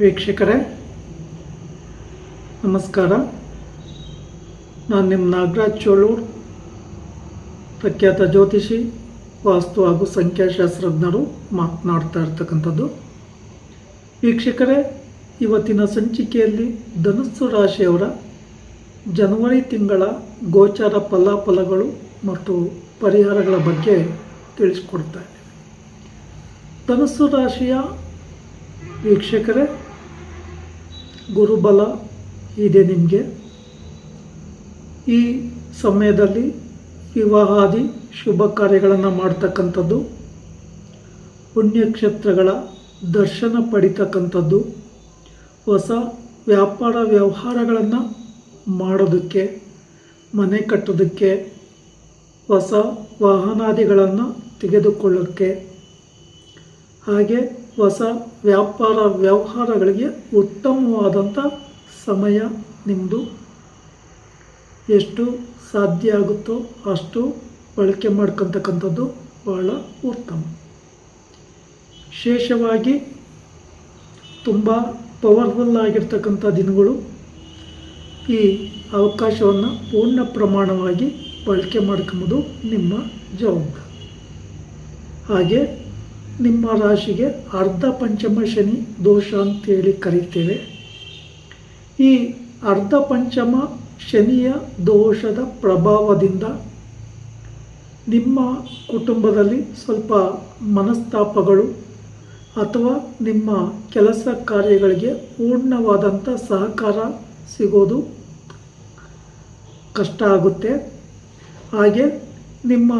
ವೀಕ್ಷಕರೇ, ನಮಸ್ಕಾರ. ನಾನು ನಿಮ್ಮ ನಾಗರಾಜ್ ಚೋಳೂರ್, ಪ್ರಖ್ಯಾತ ಜ್ಯೋತಿಷಿ, ವಾಸ್ತು ಹಾಗೂ ಸಂಖ್ಯಾಶಾಸ್ತ್ರಜ್ಞರು ಮಾತನಾಡ್ತಾ ಇರ್ತಕ್ಕಂಥದ್ದು. ವೀಕ್ಷಕರೇ, ಇವತ್ತಿನ ಸಂಚಿಕೆಯಲ್ಲಿ ಧನುಸ್ಸು ರಾಶಿಯವರ ಜನವರಿ ತಿಂಗಳ ಗೋಚಾರ ಫಲಾಫಲಗಳು ಮತ್ತು ಪರಿಹಾರಗಳ ಬಗ್ಗೆ ತಿಳಿಸ್ಕೊಡ್ತಾ ಇದ್ದೀನಿ. ಧನುಸ್ಸು ರಾಶಿಯ ವೀಕ್ಷಕರೇ ಗುರುಬಲ ಇದೆ ನಿಮಗೆ. ಈ ಸಮಯದಲ್ಲಿ ವಿವಾಹಾದಿ ಶುಭ ಕಾರ್ಯಗಳನ್ನು ಮಾಡ್ತಕ್ಕಂಥದ್ದು, ಪುಣ್ಯಕ್ಷೇತ್ರಗಳ ದರ್ಶನ ಪಡಿತಕ್ಕಂಥದ್ದು, ಹೊಸ ವ್ಯಾಪಾರ ವ್ಯವಹಾರಗಳನ್ನು ಮಾಡೋದಕ್ಕೆ, ಮನೆ ಕಟ್ಟೋದಕ್ಕೆ, ಹೊಸ ವಾಹನಾದಿಗಳನ್ನು ತೆಗೆದುಕೊಳ್ಳೋಕ್ಕೆ. ಹಾಗೆ ಹೊಸ ವ್ಯಾಪಾರ ವ್ಯವಹಾರಗಳಿಗೆ ಉತ್ತಮವಾದಂಥ ಸಮಯ ನಿಮ್ಮದು ಎಷ್ಟು ಸಾಧ್ಯ ಆಗುತ್ತೋ ಅಷ್ಟು ಬಳಕೆ ಮಾಡ್ಕೊತಕ್ಕಂಥದ್ದು ಬಹಳ ಉತ್ತಮ. ವಿಶೇಷವಾಗಿ ತುಂಬ ಪವರ್ಫುಲ್ ಆಗಿರ್ತಕ್ಕಂಥ ದಿನಗಳು ಈ ಅವಕಾಶವನ್ನು ಪೂರ್ಣ ಪ್ರಮಾಣವಾಗಿ ಬಳಕೆ ಮಾಡ್ಕೊಂಬೋದು ನಿಮ್ಮ ಜವಾಬ್ದಾರಿ. ಹಾಗೆ ನಿಮ್ಮ ರಾಶಿಗೆ ಅರ್ಧ ಪಂಚಮ ಶನಿ ದೋಷ ಅಂತೇಳಿ ಕರೀತೇವೆ. ಈ ಅರ್ಧ ಪಂಚಮ ಶನಿಯ ದೋಷದ ಪ್ರಭಾವದಿಂದ ನಿಮ್ಮ ಕುಟುಂಬದಲ್ಲಿ ಸ್ವಲ್ಪ ಮನಸ್ತಾಪಗಳು ಅಥವಾ ನಿಮ್ಮ ಕೆಲಸ ಕಾರ್ಯಗಳಿಗೆ ಪೂರ್ಣವಾದಂಥ ಸಹಕಾರ ಸಿಗೋದು ಕಷ್ಟ ಆಗುತ್ತೆ. ಹಾಗೆ ನಿಮ್ಮ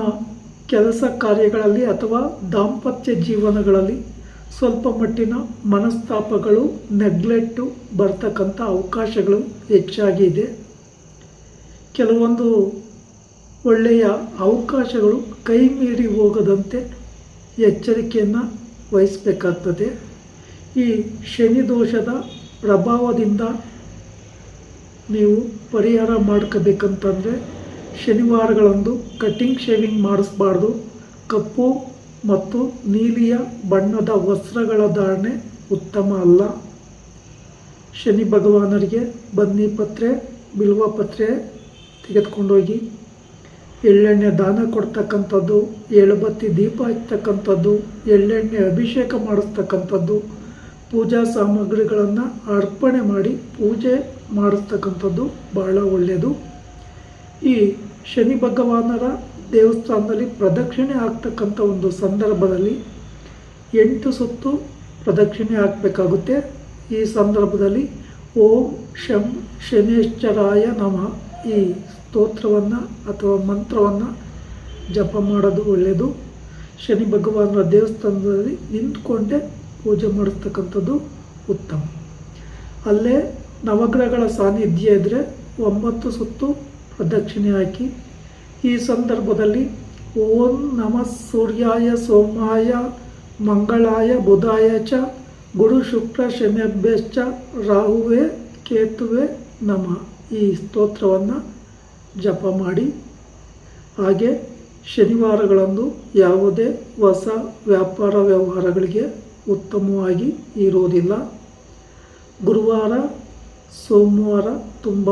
ಕೆಲಸ ಕಾರ್ಯಗಳಲ್ಲಿ ಅಥವಾ ದಾಂಪತ್ಯ ಜೀವನಗಳಲ್ಲಿ ಸ್ವಲ್ಪ ಮಟ್ಟಿನ ಮನಸ್ತಾಪಗಳು, ನೆಗ್ಲೆಕ್ಟು ಬರ್ತಕ್ಕಂಥ ಅವಕಾಶಗಳು ಹೆಚ್ಚಾಗಿದೆ ಕೆಲವೊಂದು ಒಳ್ಳೆಯ ಅವಕಾಶಗಳು ಕೈ ಮೀರಿ ಹೋಗದಂತೆ ಎಚ್ಚರಿಕೆಯನ್ನು ವಹಿಸಬೇಕಾಗ್ತದೆ. ಈ ಶನಿ ದೋಷದ ಪ್ರಭಾವದಿಂದ ನೀವು ಪರಿಹಾರ ಮಾಡ್ಕೋಬೇಕಂತಂದರೆ ಶನಿವಾರಗಳಂದು ಕಟಿಂಗ್ ಶೇವಿಂಗ್ ಮಾಡಿಸ್ಬಾರ್ದು. ಕಪ್ಪು ಮತ್ತು ನೀಲಿಯ ಬಣ್ಣದ ವಸ್ತ್ರಗಳ ಧಾರಣೆ ಉತ್ತಮ ಅಲ್ಲ. ಶನಿ ಭಗವಾನರಿಗೆ ಬನ್ನಿ ಪತ್ರೆ, ಬಿಲ್ವ ಪತ್ರೆ ತೆಗೆದುಕೊಂಡೋಗಿ. ಎಳ್ಳೆಣ್ಣೆ ದಾನ ಕೊಡ್ತಕ್ಕಂಥದ್ದು ಎಳಬತ್ತಿ ದೀಪ ಹಚ್ತಕ್ಕಂಥದ್ದು ಎಳ್ಳೆಣ್ಣೆ ಅಭಿಷೇಕ ಮಾಡಿಸ್ತಕ್ಕಂಥದ್ದು, ಪೂಜಾ ಸಾಮಗ್ರಿಗಳನ್ನು ಅರ್ಪಣೆ ಮಾಡಿ ಪೂಜೆ ಮಾಡಿಸ್ತಕ್ಕಂಥದ್ದು ಬಹಳ ಒಳ್ಳೆಯದು. ಈ ಶನಿ ಭಗವಾನರ ದೇವಸ್ಥಾನದಲ್ಲಿ ಪ್ರದಕ್ಷಿಣೆ ಆಗ್ತಕ್ಕಂಥ ಒಂದು ಸಂದರ್ಭದಲ್ಲಿ ಎಂಟು ಸುತ್ತು ಪ್ರದಕ್ಷಿಣೆ ಹಾಕಬೇಕಾಗುತ್ತೆ ಈ ಸಂದರ್ಭದಲ್ಲಿ ಓಂ ಶಂ ಶನೇಶ್ವರಾಯ ನಮಃ. ಈ ಸ್ತೋತ್ರವನ್ನು ಅಥವಾ ಮಂತ್ರವನ್ನು ಜಪ ಮಾಡೋದು ಒಳ್ಳೆಯದು. ಶನಿ ಭಗವಾನರ ದೇವಸ್ಥಾನದಲ್ಲಿ ನಿಂತ್ಕೊಂಡೇ ಪೂಜೆ ಮಾಡಿಸ್ತಕ್ಕಂಥದ್ದು ಉತ್ತಮ. ಅಲ್ಲೇ ನವಗ್ರಹಗಳ ಸಾನ್ನಿಧ್ಯ ಇದ್ದರೆ ಒಂಬತ್ತು ಸುತ್ತು ಪ್ರದಕ್ಷಿಣೆ ಹಾಕಿ. ಈ ಸಂದರ್ಭದಲ್ಲಿ, ಓಂ ನಮ ಸೂರ್ಯಾಯ ಸೋಮಾಯ, ಮಂಗಳಾಯ ಬುಧಾಯ ಚ, ಗುರು ಶುಕ್ರ ಶನಿಭ್ಯಶ್ಚ, ರಾಹುವೆ ಕೇತುವೆ ನಮ. ಈ ಸ್ತೋತ್ರವನ್ನು ಜಪ ಮಾಡಿ. ಹಾಗೆ ಶನಿವಾರಗಳಂದು ಯಾವುದೇ ಹೊಸ ವ್ಯಾಪಾರ ವ್ಯವಹಾರಗಳಿಗೆ ಉತ್ತಮವಾಗಿ ಇರೋದಿಲ್ಲ ಗುರುವಾರ, ಸೋಮವಾರ ತುಂಬ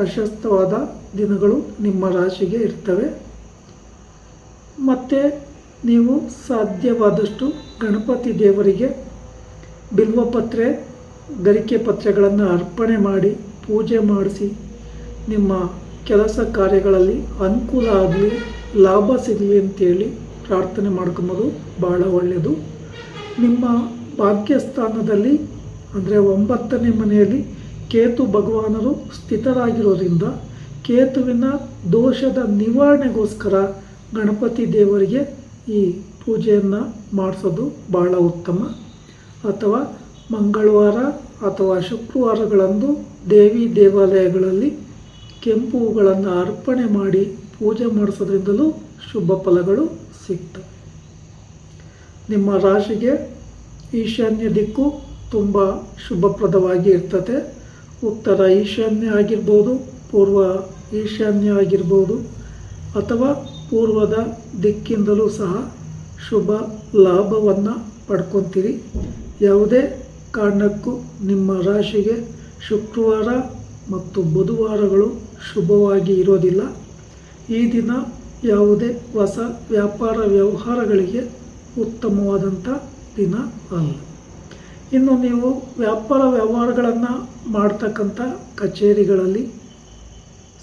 ಪ್ರಶಸ್ತವಾದ ದಿನಗಳು ನಿಮ್ಮ ರಾಶಿಗೆ ಇರ್ತವೆ. ಮತ್ತು ನೀವು ಸಾಧ್ಯವಾದಷ್ಟು ಗಣಪತಿ ದೇವರಿಗೆ ಬಿಲ್ವಪತ್ರೆ ಗರಿಕೆ ಪತ್ರೆಗಳನ್ನು ಅರ್ಪಣೆ ಮಾಡಿ, ಪೂಜೆ ಮಾಡಿಸಿ, ನಿಮ್ಮ ಕೆಲಸ ಕಾರ್ಯಗಳಲ್ಲಿ ಅನುಕೂಲ ಆಗಲಿ, ಲಾಭ ಸಿಗಲಿ ಅಂತೇಳಿ ಪ್ರಾರ್ಥನೆ ಮಾಡ್ಕೊಂಬೋದು ಭಾಳ ಒಳ್ಳೆಯದು. ನಿಮ್ಮ ಭಾಗ್ಯಸ್ಥಾನದಲ್ಲಿ, ಅಂದರೆ ಒಂಬತ್ತನೇ ಮನೆಯಲ್ಲಿ ಕೇತು ಭಗವಾನರು ಸ್ಥಿತರಾಗಿರೋದ್ರಿಂದ ಕೇತುವಿನ ದೋಷದ ನಿವಾರಣೆಗೋಸ್ಕರ ಗಣಪತಿ ದೇವರಿಗೆ ಈ ಪೂಜೆಯನ್ನು ಮಾಡಿಸೋದು ಭಾಳ ಉತ್ತಮ. ಅಥವಾ ಮಂಗಳವಾರ ಅಥವಾ ಶುಕ್ರವಾರಗಳಂದು ದೇವಿ ದೇವಾಲಯಗಳಲ್ಲಿ ಕೆಂಪು ಹೂಗಳನ್ನು ಅರ್ಪಣೆ ಮಾಡಿ ಪೂಜೆ ಮಾಡಿಸೋದ್ರಿಂದಲೂ ಶುಭ ಫಲಗಳು ಸಿಗ್ತವೆ. ನಿಮ್ಮ ರಾಶಿಗೆ ಈಶಾನ್ಯ ದಿಕ್ಕು ತುಂಬ ಶುಭಪ್ರದವಾಗಿ ಇರ್ತದೆ. ಉತ್ತರ ಈಶಾನ್ಯ ಆಗಿರ್ಬೋದು, ಪೂರ್ವ ಈಶಾನ್ಯ ಆಗಿರ್ಬೋದು, ಅಥವಾ ಪೂರ್ವದ ದಿಕ್ಕಿಂದಲೂ ಸಹ ಶುಭ ಲಾಭವನ್ನು ಪಡ್ಕೊತೀರಿ. ಯಾವುದೇ ಕಾರಣಕ್ಕೂ ನಿಮ್ಮ ರಾಶಿಗೆ ಶುಕ್ರವಾರ ಮತ್ತು ಬುಧವಾರಗಳು ಶುಭವಾಗಿ ಇರೋದಿಲ್ಲ. ಈ ದಿನ ಯಾವುದೇ ಹೊಸ ವ್ಯಾಪಾರ ವ್ಯವಹಾರಗಳಿಗೆ ಉತ್ತಮವಾದಂಥ ದಿನ ಅಲ್ಲ. ಇನ್ನು ನೀವು ವ್ಯಾಪಾರ ವ್ಯವಹಾರಗಳನ್ನು ಮಾಡ್ತಕ್ಕಂಥ ಕಚೇರಿಗಳಲ್ಲಿ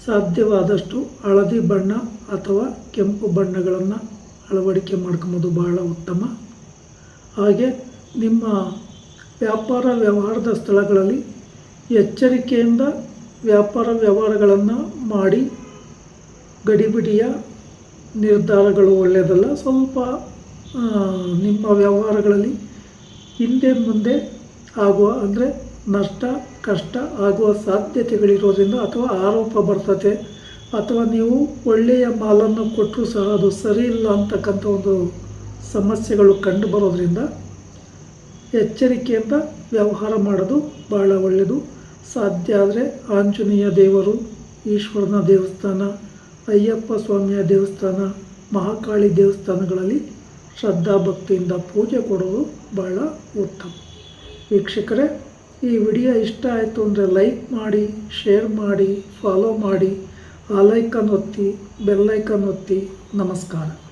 ಸಾಧ್ಯವಾದಷ್ಟು ಹಳದಿ ಬಣ್ಣ ಅಥವಾ ಕೆಂಪು ಬಣ್ಣಗಳನ್ನು ಅಳವಡಿಕೆ ಮಾಡ್ಕೊಂಬೋದು ಬಹಳ ಉತ್ತಮ. ಹಾಗೆ ನಿಮ್ಮ ವ್ಯಾಪಾರ ವ್ಯವಹಾರದ ಸ್ಥಳಗಳಲ್ಲಿ ಎಚ್ಚರಿಕೆಯಿಂದ ವ್ಯಾಪಾರ ವ್ಯವಹಾರಗಳನ್ನು ಮಾಡಿ ಗಡಿಬಿಡಿಯ ನಿರ್ಧಾರಗಳು ಒಳ್ಳೆಯದಲ್ಲ ಸ್ವಲ್ಪ ನಿಮ್ಮ ವ್ಯವಹಾರಗಳಲ್ಲಿ ಹಿಂದೆ ಮುಂದೆ ಆಗುವ ಅಂದರೆ ನಷ್ಟ, ಕಷ್ಟ ಆಗುವ ಸಾಧ್ಯತೆಗಳಿರೋದ್ರಿಂದ ಅಥವಾ ಆರೋಪ ಬರ್ತದೆ ಅಥವಾ ನೀವು ಒಳ್ಳೆಯ ಮಾಲನ್ನು ಕೊಟ್ಟರೂ ಸಹ ಅದು ಸರಿ ಇಲ್ಲ ಅಂತಕ್ಕಂಥ ಒಂದು ಸಮಸ್ಯೆಗಳು ಕಂಡು ಬರೋದ್ರಿಂದ ಎಚ್ಚರಿಕೆಯಿಂದ ವ್ಯವಹಾರ ಮಾಡೋದು ಬಹಳ ಒಳ್ಳೆಯದು. ಸಾಧ್ಯ ಆದರೆ ಆಂಜನೇಯ ದೇವರು, ಈಶ್ವರನ ದೇವಸ್ಥಾನ, ಅಯ್ಯಪ್ಪ ಸ್ವಾಮಿಯ ದೇವಸ್ಥಾನ, ಮಹಾಕಾಳಿ ದೇವಸ್ಥಾನಗಳಲ್ಲಿ ಶ್ರದ್ಧಾಭಕ್ತಿಯಿಂದ ಪೂಜೆ ಕೊಡೋದು ಬಹಳ ಉತ್ತಮ. ವೀಕ್ಷಕರೇ, ಈ ವಿಡಿಯೋ ಇಷ್ಟ ಆಯಿತು ಅಂದರೆ ಲೈಕ್ ಮಾಡಿ, ಶೇರ್ ಮಾಡಿ, ಫಾಲೋ ಮಾಡಿ, ಆ ಲೈಕನ್ ಒತ್ತಿ ಬೆಲ್ಲೈಕನ್ ಒತ್ತಿ. ನಮಸ್ಕಾರ.